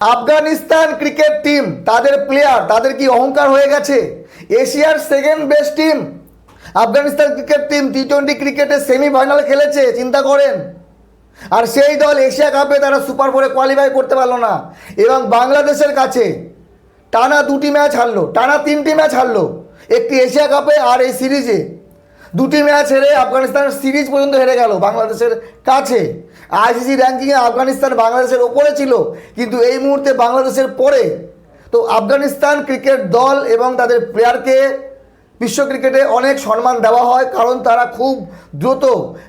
Afghanistan cricket team, তাদের player তাদের কি অহংকার হয়ে গেছে? এশিয়ার second best team Afghanistan cricket team T twenty ক্রিকেটে সেমিফাইনাল খেলেছে, চিন্তা করেন। আর সেই দল এশিয়া কাপে তারা সুপার ফোরে কোয়ালিফাই করতে পারল না। এবং বাংলাদেশের কাছে টানা দুটি ম্যাচ হারলো, টানা তিনটি ম্যাচ হারলো। একটি এশিয়া কাপে আর এই সিরিজে দুটি ম্যাচ হেরে আফগানিস্তান সিরিজ পর্যন্ত হেরে গেল বাংলাদেশের কাছে। আইসিসি র্যাঙ্কিংয়ে আফগানিস্তান বাংলাদেশের ওপরে ছিল, কিন্তু এই মুহূর্তে বাংলাদেশের পরে। তো আফগানিস্তান ক্রিকেট দল এবং তাদের প্লেয়ারকে বিশ্ব ক্রিকেটে অনেক সম্মান দেওয়া হয়, কারণ তারা খুব দ্রুত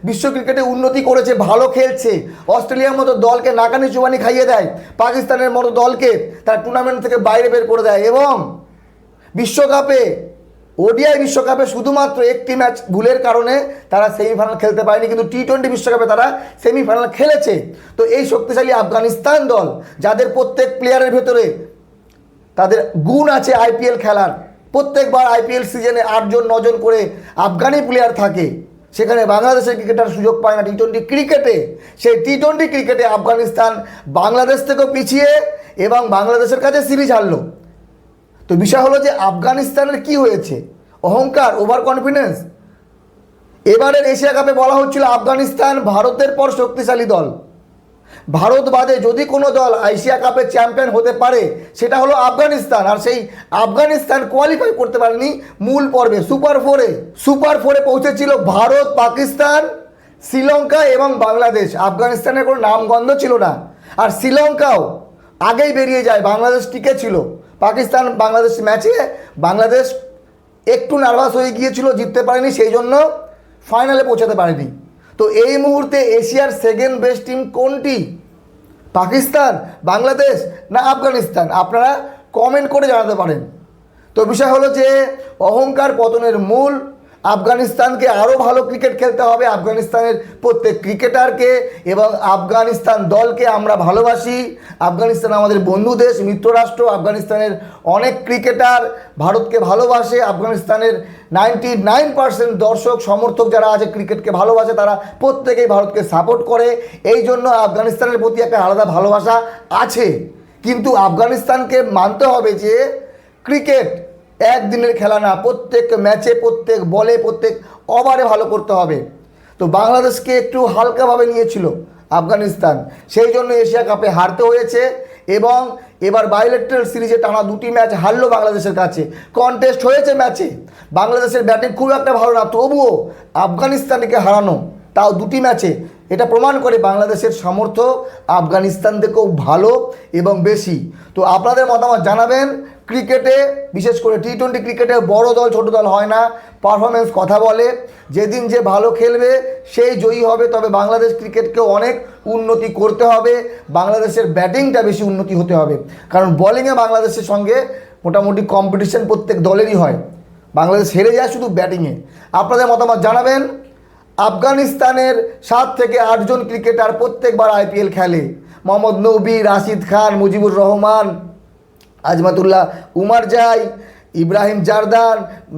বিশ্ব ক্রিকেটে উন্নতি করেছে, ভালো খেলছে। অস্ট্রেলিয়ার মতো দলকে নাকানি চুবানি খাইয়ে দেয়, পাকিস্তানের মতো দলকে তারা টুর্নামেন্ট থেকে বাইরে বের করে দেয় এবং বিশ্বকাপে ওডিআই বিশ্বকাপে শুধুমাত্র একটি ম্যাচ ভুলের কারণে তারা সেমিফাইনাল খেলতে পারেনি, কিন্তু টি টোয়েন্টি বিশ্বকাপে তারা সেমিফাইনাল খেলেছে। তো এই শক্তিশালী আফগানিস্তান দল, যাদের প্রত্যেক প্লেয়ারের ভেতরে তাদের গুণ আছে আইপিএল খেলার, প্রত্যেকবার আইপিএল সিজনে আটজন নজন করে আফগানি প্লেয়ার থাকে, সেখানে বাংলাদেশের ক্রিকেটার সুযোগ পায় না টি টোয়েন্টি ক্রিকেটে। সেই টি টোয়েন্টি ক্রিকেটে আফগানিস্তান বাংলাদেশ থেকেও পিছিয়ে এবং বাংলাদেশের কাছে সিরিজ হারলো। তো বিষয় হলো যে আফগানিস্তানের কি হয়েছে? অহংকার ওভার কনফিডেন্স এবারের এশিয়া কাপে বলা হচ্ছিল আফগানিস্তান ভারতের পর শক্তিশালী দল। ভারত বাদে যদি কোনো দল এশিয়া কাপে চ্যাম্পিয়ন হতে পারে, সেটা হলো আফগানিস্তান। আর সেই আফগানিস্তান কোয়ালিফাই করতে পারেনি মূল পর্বে। সুপার ফোরে সুপার ফোরে পৌঁছেছিল ভারত, পাকিস্তান, শ্রীলঙ্কা এবং বাংলাদেশ। আফগানিস্তানের কোনো নামগন্ধ ছিল না। আর শ্রীলঙ্কাও আগেই বেরিয়ে যায়, বাংলাদেশ টিকে ছিল। পাকিস্তান বাংলাদেশ ম্যাচে বাংলাদেশ একটু নার্ভাস হয়ে গিয়েছিল, জিততে পারেনি সেই জন্য ফাইনালে পৌঁছাতে পারেনি। তো এই মুহূর্তে এশিয়ার সেকেন্ড বেস্ট টিম কোনটি? পাকিস্তান, বাংলাদেশ না আফগানিস্তান? আপনারা কমেন্ট করে জানাতে পারেন। তো বিষয় হলো যে, অহংকার পতনের মূল আফগানিস্তানকে আরও ভালো ক্রিকেট খেলতে হবে। আফগানিস্তানের প্রত্যেক ক্রিকেটারকে এবং আফগানিস্তান দলকে আমরা ভালোবাসি। আফগানিস্তান আমাদের বন্ধু দেশ মিত্র রাষ্ট্র আফগানিস্তানের অনেক ক্রিকেটার ভারতকে ভালোবাসে। আফগানিস্তানের নাইনটি নাইন পার্সেন্ট দর্শক, সমর্থক যারা আছে ক্রিকেটকে ভালোবাসে, তারা প্রত্যেকেই ভারতকে সাপোর্ট করে। এই জন্য আফগানিস্তানের প্রতি একটা আলাদা ভালোবাসা আছে। কিন্তু আফগানিস্তানকে মানতে হবে যে ক্রিকেট একদিনের খেলা না, প্রত্যেক ম্যাচে, প্রত্যেক বলে, প্রত্যেক ওভারে ভালো করতে হবে। তো বাংলাদেশকে একটু হালকাভাবে নিয়েছিল আফগানিস্তান। সেই জন্য এশিয়া কাপে হারতে হয়েছে এবং এবার বাইলেট্রাল সিরিজে টানা দুটি ম্যাচ হারলো বাংলাদেশের কাছে। কন্টেস্ট হয়েছে ম্যাচে। বাংলাদেশের ব্যাটিং খুব একটা ভালো না, তবুও আফগানিস্তানকে হারানো। তাও দুটি ম্যাচে। এটা প্রমাণ করে বাংলাদেশের সামর্থ্য আফগানিস্তান থেকেও ভালো এবং বেশি। তো আপনাদের মতামত জানাবেন। ক্রিকেটে, বিশেষ করে টি টোয়েন্টি ক্রিকেটে বড় দল, ছোট দল হয় না। পারফরমেন্স কথা বলে। যেদিন যে ভালো খেলবে, সেই জয়ী হবে। তবে বাংলাদেশ ক্রিকেটকেও অনেক উন্নতি করতে হবে। বাংলাদেশের ব্যাটিংটা বেশি উন্নতি হতে হবে। কারণ বোলিংয়ে বাংলাদেশের সঙ্গে মোটামুটি কম্পিটিশন প্রত্যেক দলেরই হয়। বাংলাদেশ হেরে যায় শুধু ব্যাটিংয়ে। আপনাদের মতামত জানাবেন। আফগানিস্তানের সাত থেকে আটজন ক্রিকেটার প্রত্যেকবার আইপিএল খেলে। মোহাম্মদ নবী, রাশিদ খান, মুজিবুর রহমান, আজমাতুল্লাহ উমার জাই, ইব্রাহিম জারদান,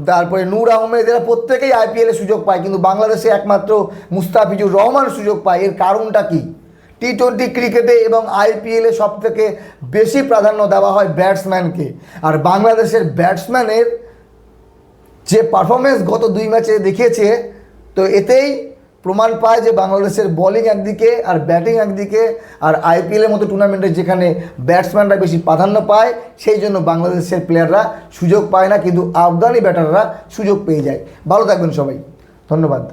তারপরে নূর আহমেদ, এরা প্রত্যেকেই আইপিএলে সুযোগ পায়। কিন্তু বাংলাদেশে একমাত্র মুস্তাফিজুর রহমান সুযোগ পায়। এর কারণটা কি? টি টোয়েন্টি ক্রিকেটে এবং আইপিএলে সব থেকে বেশি প্রাধান্য দেওয়া হয় ব্যাটসম্যানকে। আর বাংলাদেশের ব্যাটসম্যানের যে পারফরমেন্স গত দুই ম্যাচে দেখিয়েছে তো এতেই প্রমাণ পায় যে বাংলাদেশের বলিং একদিকে আর ব্যাটিং একদিকে আর আইপিএলের মতো টুর্নামেন্টে যেখানে ব্যাটসম্যানরা বেশি প্রাধান্য পায়, সেই জন্য বাংলাদেশের প্লেয়াররা সুযোগ পায় না, কিন্তু আফগানি ব্যাটাররা সুযোগ পেয়ে যায়। ভালো থাকবেন সবাই। ধন্যবাদ।